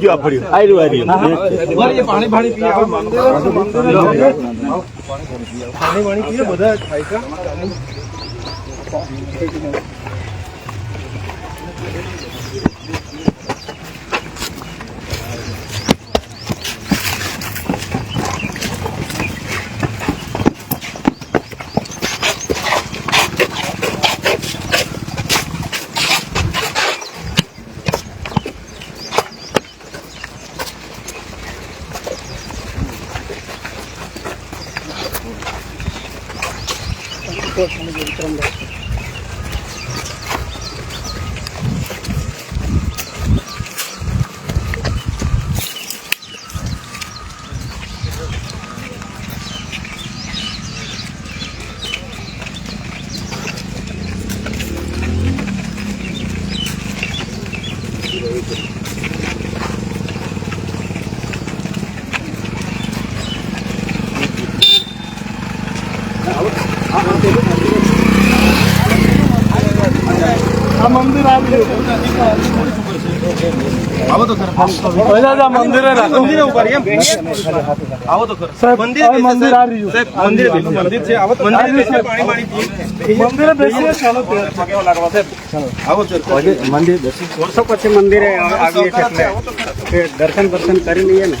ગયો. આ ફર્યું. આયરું આયરું ઊભા પાણી પાણી મંદિર મંદિર. પીએ. બધા ખાય છે. આ મંદિર આવી આવો તો ખરા. મંદિરે મંદિરે ઊભા એમ. આવો તો ખરા. મંદિર મંદિર આવી રહ્યું મંદિર મંદિર છે આવો તો મંદિર છે પાણી પાણી મંદિરે બેસીએ ચાલો કેવા લાગવા સાહેબ આવો સર મંદિર વર્ષો પછી મંદિરે આવીએ એટલે. દર્શન દર્શન કરી લઈએ ને.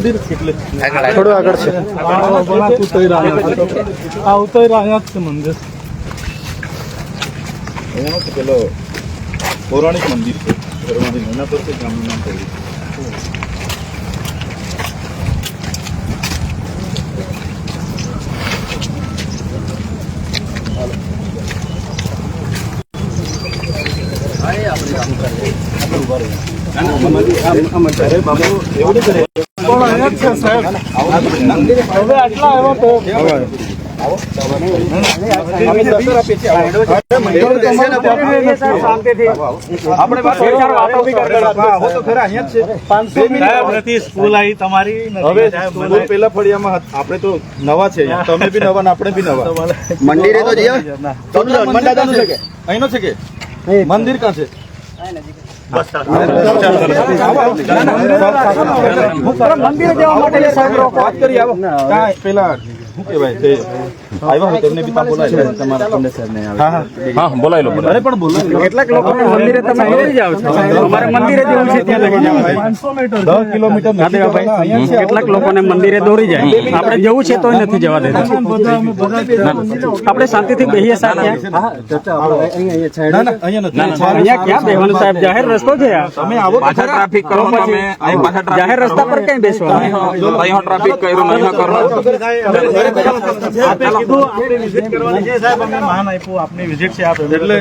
મંદિર એટલે થોડું આગળ છે આ ઉતરી રહ્યા છે મંદિર અહીંયા છે પેલો પૌરાણિક મંદિર છે ઘરમાંથી એના પર છે ગામનું નામ પડ્યું હવે આટલા આવ્યો તો અમે સરકાર આપીએ છીએ. આપણે વાત કરીએ. વાતો બી કરતા હતા. આવો તો ખરા અહીંયા જ છે હવે હતા. તો નવા છે તમે બી નવા આપણે બી નવા મંદિરે તો જઈએ અહીંનો છે કે? મંદિર ક્યાં છે મંદિરે જવા માટે પેલા શું કહેવાય તે આવ્યા હોય તેમને બી ત્યાં બોલાય હા હા હા બોલાય લો અરે પણ બોલાય કેટલાક લોકોને મંદિરે તમે દોરી જાઓ છો અમારે મંદિરે જવું છે ત્યાં લઈ જાઓ દસ કિલોમીટર નથી જવાના. અહીંયા છે. કેટલાક લોકોને મંદિરે દોરી જાય આપણે જવું છે તોય નથી જવા દેતા આપણે શાંતિથી બેહીએ સાહેબ ત્યાં ના ના અહીંયા ક્યાં બેહવાનું સાહેબ જાહેર રસ્તો છે તમે આવો પાછા ટ્રાફિક કરો તમે જાહેર રસ્તા પર ક્યાં બેસવા ટ્રાફિક કર્યું નહીં કરો આપે કીધું આપણે visit કરવાની છે સાહેબ. અમે માન આપ્યું આપની વિઝિટ છે આપ એટલે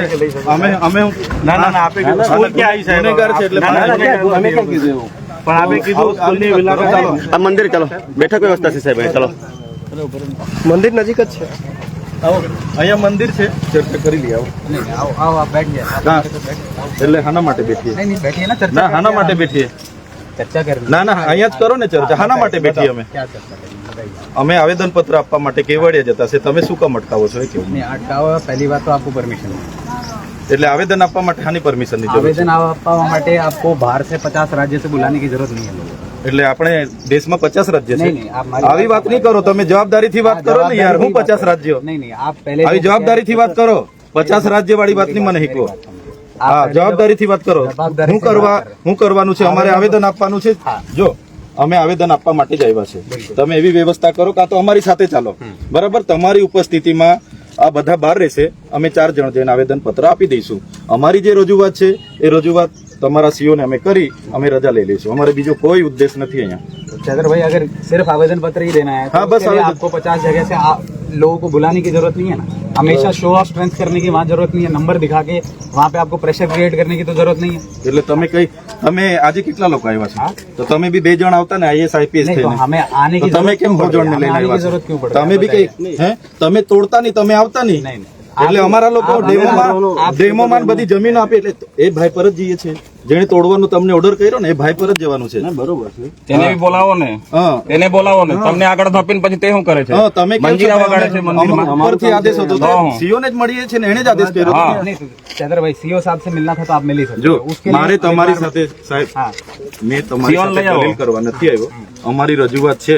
અમે અમે ના ના ના આપે કીધું. સ્કૂલ ક્યાં આવી સાહેબ? ગુનેગાર છે એટલે ના, ના, ક્યાં? અમે ક્યાં કીધું પણ આપે કીધું સ્કૂલની મુલાકાત ચાલો. આ મંદિર ચાલો. બેઠક વ્યવસ્થા છે સાહેબ ચાલો. મંદિર નજીક જ છે. આવો. અહીંયા મંદિર છે. ચર્ચા કરી લઈએ આવો. એટલે હાના માટે બેઠીએ. બેઠીએ ના હાના માટે બેઠીએ. ચર્ચા કરી ના ના અહીંયા જ કરો ને ચર્ચા. હાના માટે બેઠીએ અમે. અમે આવેદન પત્ર આપવા માટે કેવડિયા જતા છે. તમે શું કામ અટકાવો છો કેવું? અટકાવવા પહેલી વાત તો આપકો પરમિશન એટલે આવેદન આપવા માટે ખાની પરમિશનની આવેદન આપવા માટે આપકો બહાર સે પચાસ રાજ્ય સે બુલાને કી જરૂરત નહીં એટલે આપણે દેશમાં પચાસ રાજ્ય છે? આવી વાત નહીં કરો. તમે જવાબદારીથી વાત કરો ને યાર. હું પચાસ રાજ્યો? નહીં નહીં આપ પહેલે આવી જવાબદારીથી વાત કરો. પચાસ રાજ્ય વાળી વાત વાતની મને હીકો હા જવાબદારીથી વાત કરો. હું કરવા હું કરવાનું છે? અમારે આવેદન આપવાનું છે? જો. અમે આવેદન આપવા માટે જ આવ્યા છે તમે એવી વ્યવસ્થા કરો કાં તો અમારી સાથે ચાલો બરાબર તમારી ઉપસ્થિતિમાં આ બધા બહાર રહેશે અમે ચાર જણ જઈને આવેદન પત્ર આપી દઈશું અમારી જે રજૂઆત છે એ રજૂઆત તમારા સીઓ ને અમે કરી અમે રજા લઈ લઈશું અમારે બીજો કોઈ ઉદ્દેશ નથી અહીંયા चंद्र भाई अगर सिर्फ आवेदन पत्र ही देना है तो हाँ, बस उसके लिए आवेदन- आपको पचास जगह से आ, लोगों को बुलाने की जरूरत नहीं है ना हमेशा शो ऑफ स्ट्रेंथ करने की वहाँ जरूरत नहीं है नंबर दिखा के वहाँ पे आपको प्रेशर क्रिएट करने की तो जरूरत नहीं है એટલે તમે કઈ તમે આજે કેટલા લોકો આવ્યા છો તો તમે બી બે જણ આવતા ને આઈએસ આઈપીએસ नहीं तो થઈને हमें आने તો की તમે जरूरत કેમ क्यों ભોજન पड़ ને रही है? લઈને हमें आने की આવ્યા जरूरत क्यों છો? पड़ रही है? તમે બી કઈ હે તમે તોડતા નહીં તમે આવતા નહીં નહીં, નહીં. એટલે અમારા લોકો ડેમોમાં ડેમોમાં બધી જમીન આપી એટલે એ ભાઈ પર જ જઈએ છે જેને તોડવાનો તમને ઓર્ડર કર્યો ને એ ભાઈ પર જ જવાનું છે. બરોબર છે. તેને બી બોલાવો ને. તેને બોલાવો ને. તમને આગળ ધપીને પછી તે શું કરે છે? તમે મંજીરા વગાડે છે મંદિરમાં ઉપરથી આદેશ હતો. સીઓ ને જ મળીએ છે ને એને જ આદેશ કર્યો. ચેદરભાઈ સીઓ સાહેબ સે મિલના થા આપ મિલી જો મારે તમારી સાથે સાહેબ મેં તમારી સાથે કરવા નથી આવ્યો. અમારી રજૂઆત છે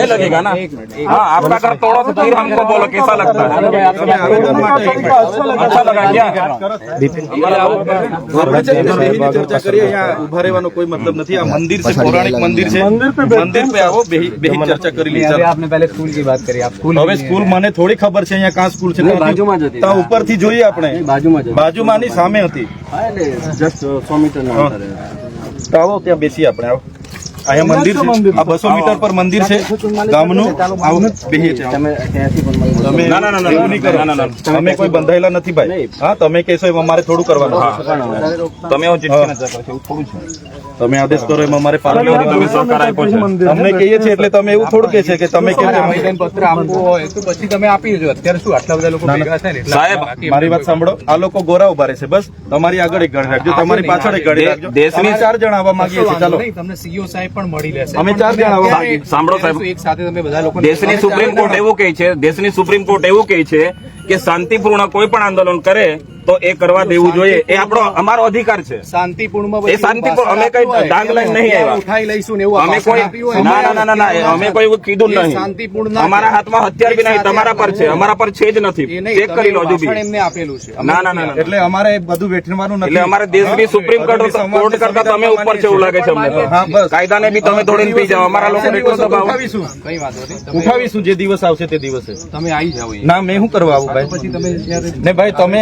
नहीं लगेगा ना हाँ आपका घर तोड़ो तो फिर हमको बोलो कैसा लगता है તમે આવેદન માટે अच्छा लगा क्या બરાબર છે. એટલે બેહીને ચર્ચા કરીએ અહીંયા ઉભા રહેવાનો કોઈ મતલબ નથી આ મંદિર છે પૌરાણિક મંદિર છે મંદિર પે આવો બેહી બેહી ચર્ચા કરી લઈએ नहीं, अभी ચાલો. आपने पहले स्कूल की बात करी आप स्कूल હવે સ્કૂલ મને થોડી ખબર છે અહીંયા કાં સ્કૂલ છે ત્યાંથી- ત્યાં ઉપરથી જોઈએ આપણે બાજુમાંની સામે હતી હા. તો આવો ત્યાં બેસીએ આપણે આવો અહીંયા મંદિર છે. આ બસો મીટર પર મંદિર છે. ગામનું. આવું બેહીએ તમે ના, ના, ના, ના, એવું નહીં કરો. ના, ના, ના. અમે કોઈ બંધાયેલા નથી ભાઈ. હા તમે કહેશો એમાં મારે થોડું કરવાનું. તમે છે તમે આદેશ કરો એમાં મારે પાલન તમે. સહકાર આપ્યો છે. તમને કહીએ છીએ એટલે તમે એવું થોડું કહે છે કે તમે કે પત્ર આપવો હોય તો પછી તમે આપી દેજો. અત્યારે શું આટલા બધા લોકો ભેગા થાય ને એટલે સાહેબ, મારી વાત સાંભળો. આ લોકો ગોરા ઊભા રહેશે બસ. તમારી આગળ એક ગણ રાખજો. તમારી પાછળ એક ગણ રાખજો. દેશની- ચાર જણ આવવા માંગીએ છીએ. ચાલો. તમને સીઓ સાહેબ પણ મળી લેશે અમે ચાર જણ. સાંભળો સાહેબ. એક સાથે તમે બધા લોકો દેશની સુપ્રીમ કોર્ટ એવું કહે છે દેશની સુપ્રીમ કોર્ટ એવું કહે છે કે શાંતિપૂર્ણ કોઈ પણ આંદોલન કરે તો એ કરવા દેવું જોઈએ. એ આપણો અમારો અધિકાર છે. શાંતિપૂર્ણ એ શાંતિપૂર્ણ અમે કઈ ડાંગ લઈને નહીં આવ્યા. ઉઠાઈ લઈશું એવું અમે કોઈ ના ના ના ના ના અમે કોઈ એવું કીધું નહીં. શાંતિપૂર્ણ અમારા હાથમાં હથિયાર બી નહીં તમારા પર છે. અમારા પર છે જ નથી. ચેક કરી લો હજુ બી. એમને આપેલું છે. ના ના ના એટલે અમારે બધું વેઠવાનું નથી. એટલે અમારે દેશ બી સુપ્રીમ કોર્ટ કોર્ટ કરતા તમે ઉપર છે એવું લાગે છે અમને. તો. હા બસ. કાયદાને બી તમે તોડીને પી જાઓ. અમારા લોકો ઉઠાવીશું. કઈ વાત નથી ઉઠાવીશું જે દિવસ આવશે તે દિવસે. તમે આવી જાવ ના મેં શું કરવા આવું ભાઈ? પછી તમે ને ભાઈ તમે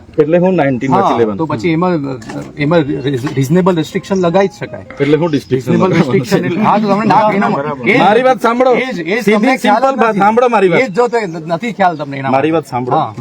એટલે હું નાઇન્ટીનમાં લેવાનું. તો પછી એમાં એમાં રિઝનેબલ રેસ્ટ્રિક્શન લગાવી જ શકાય. એટલે હું રિઝનેબલ રેસ્ટ્રિક્શન હા તો તમને ના એના- મારી વાત સાંભળો. એ જ- એ જ સિમ્પલ વાત સાંભળો મારી એ વાત જ જો તે નથી ખ્યાલ તમને એના મારી વાત સાંભળો. હા.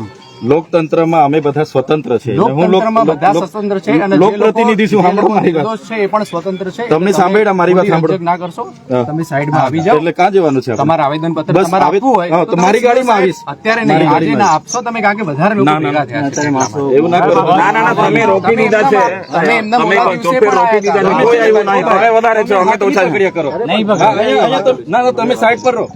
લોકતંત્રમાં અમે બધા સ્વતંત્ર છે એટલે હું લોક- લોકતંત્રમાં બધા સ્વતંત્ર છે અને જે લોક લોકો- પ્રતિનિધિ છું જે સાંભળો મારી વાત. છે એ પણ સ્વતંત્ર છે. તમને સાંભળ્યા, મારી વાત સાંભળો. ના કરશો. તમે સાઈડમાં આવી જાઓ. એટલે ક્યાં જવાનું છે તમારા આવેદન પત્ર તમારે આપવું હોય તો મારી ગાડીમાં આવીશ. અત્યારે નહીં આજે ના આપશો તમે કારણ કે વધારે લોકો ના, ના, ભેગા થયા. એવું ના કરો. ના ના ના તમે રોકી દીધા છે. તમે એમના રોકી દીધા કોઈ આવ્યું નહીં. તમે વધારે છો. અમે તો ઓછા કરો. હા, અહીંયા- અહીંયા તો- ના ના તમે સાઈડ પર રહો.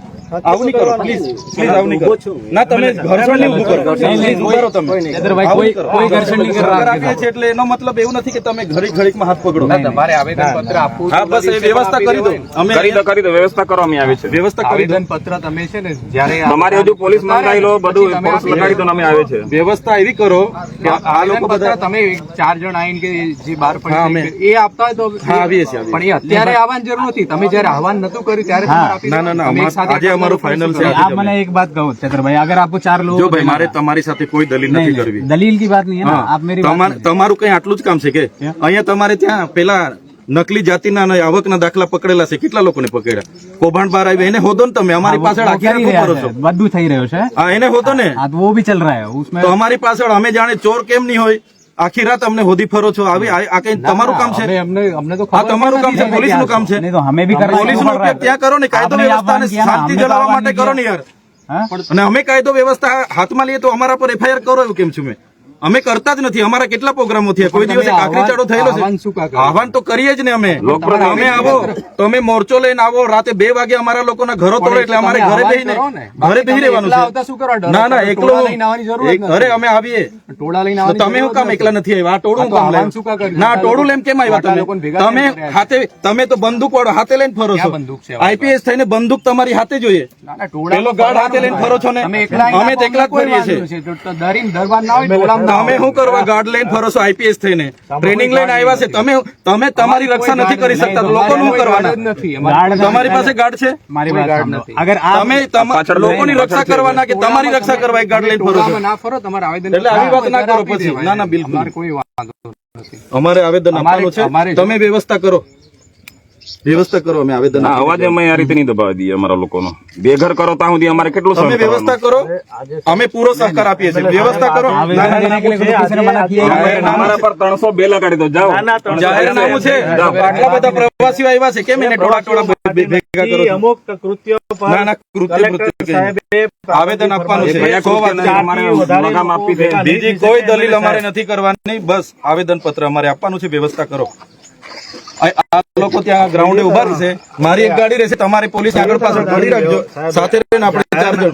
આવું નહીં કરો પ્લીઝ પ્લીઝ આવું નહીં કરો. ના તમે ઘર્ષણ નહીં ઊભું કરો. પ્લીઝ ઊભા તમે કોઈ- નહીં કરો. કોઈ ઘર્ષણ નહીં કરવા આપીએ છીએ એટલે એનો મતલબ એવું નથી કે તમે ઘડી ઘડીકમાં હાથ પકડો. ના, તમારે આવેદન પત્ર આપવું હા બસ એ વ્યવસ્થા કરી દો. અમે કરી દો કરી દો. વ્યવસ્થા કરો અમે આવી છે. વ્યવસ્થા કરી દો. પત્ર તમે છે ને જ્યારે તમારે હજુ પોલીસ મંગાવી લો બધું લગાડી દો અમે આવે છે. વ્યવસ્થા એવી કરો કે આ લોકો બધા તમે ચાર જણ આવીને કે જે અમે- પડી એ આપતા હોય તો હા, આવીએ છીએ, પણ એ અત્યારે આવવાની જરૂર નથી. તમે જયારે આહવાન નતું કર્યું ત્યારે ના, ના, આજે અમારું તમારું final શું છે. કરો? आप आप मैंने एक बात कहो चतुर भाई अगर आपको चार लोग જો ભાઈ મારે તમારી સાથે કોઈ દલીલ नहीं, નથી नहीं, કરવી दलील की बात नहीं है ना હા. आप मेरी बात તમાર- कीजिए। તમારું કઈ આટલું જ કામ છે કે અહીંયા તમારે ત્યાં પેલા નકલી જાતિના અને આવકના દાખલા પકડેલા છે કેટલા લોકોને પકડ્યા કૌભાંડ બહાર આવ્યું એને હોદો ને તમે અમારી हाँ, वो- પાછળ वो આખી कर ही રાત रहा કરો છો है बद्दू થઈ રહ્યો છે હા એને હોદો ને हाँ तो वो भी चल रहा है उसमें તો અમારી પાછળ અમે જાણે ચોર કેમ નહીં હોય આખી રાત અમને હોદી ફરો છો આવી આ કઈ તમારું કામ છે? અમને અમને તો તમારું કામ છે પોલીસનું કામ છે. અમે બી પોલીસ નો ઉપયોગ ત્યાં કરો ને કાયદો વ્યવસ્થાને શાંતિ જળવવા માટે કરો ને યાર. અને અમે કાયદો વ્યવસ્થા હાથમાં લઈએ તો અમારા પર એફઆઈઆર કરો એવું કેમ છું મેં? અમે કરતા જ નથી. અમારા કેટલા પ્રોગ્રામો થયા? કોઈ દિવસે કાકરી ચાડો થયેલો છે. આહવાન તો કરીએ જ ને અમે. અમે આવો. તો અમે મોરચો લઈને આવો. રાતે બે વાગે અમારા લોકોના ઘરો તોડે એટલે અમારે ઘરે બેહીને ઘરે બેહી રહેવાનું છે. આવતા શું કરવા ડરો? ના ના એકલો. અરે અમે આવીએ. ટોળા લઈને તમે હું કામ એકલા નથી આવ્યા? આ ટોળું કામ? ના ટોળું લેમ કેમ આવ્યા તમે? તમે હાથે તમે તો બંદૂક વાળો હાથે લઈને ફરો છો. ક્યાં બંદૂક છે? આઈપીએસ થઈને બંદૂક તમારી હાથે જોઈએ. ના, ના, પેલો ગાર્ડ હાથે લઈને ફરો છો ને? અમે તો એકલા જ કોઈ ફરીએ છીએ. તમે શું કરવા? ગાર્ડ લઈને ફરો છો આઈપીએસ થઈને. ટ્રેનિંગ લઈને આવ્યા છે. તમે તમે તમારી રક્ષા નથી કરી શકતા. લોકો શું કરવાના? તમારી પાસે ગાર્ડ છે? મારી ગાર્ડ નથી. અગર તમે લોકોની રક્ષા કરવાના કે તમારી રક્ષા કરવા એક ગાર્ડ લઈને ફરો છો? ના ફરો તમારે આવેદન એટલે આવી વાત ના કરો પછી. ના ના બિલકુલ. કોઈ અમારે આવેદન આપવાનું છે. તમે વ્યવસ્થા કરો. વ્યવસ્થા કરો અમે આવેદન અવાજ અમે આ રીતે નહીં દબાવી દઈએ અમારા લોકોનો. બેઘર કરો ત્યાં સુધી અમારે કેટલું તમે વ્યવસ્થા કરો અમે પૂરો સહકાર આપીએ છીએ. વ્યવસ્થા કરો. અમારા પર ત્રણસો બે લગાડી દો જાઓ. જાહેરનામું છે. આટલા બધા પ્રવાસીઓ આવ્યા છે કેમ એને ટોળા ટોળા બીજી કોઈ દલીલ અમારે નથી કરવાની. બસ આવેદન પત્ર અમારે આપવાનું છે. વ્યવસ્થા કરો. આ લોકો ત્યાં ગ્રાઉન્ડે ઊભા રહેશે. મારી એક ગાડી રહેશે તમારી પોલીસ આગળ પાછળ ગાડી રાખજો. સાથે રહીને આપણે ચાર જણ.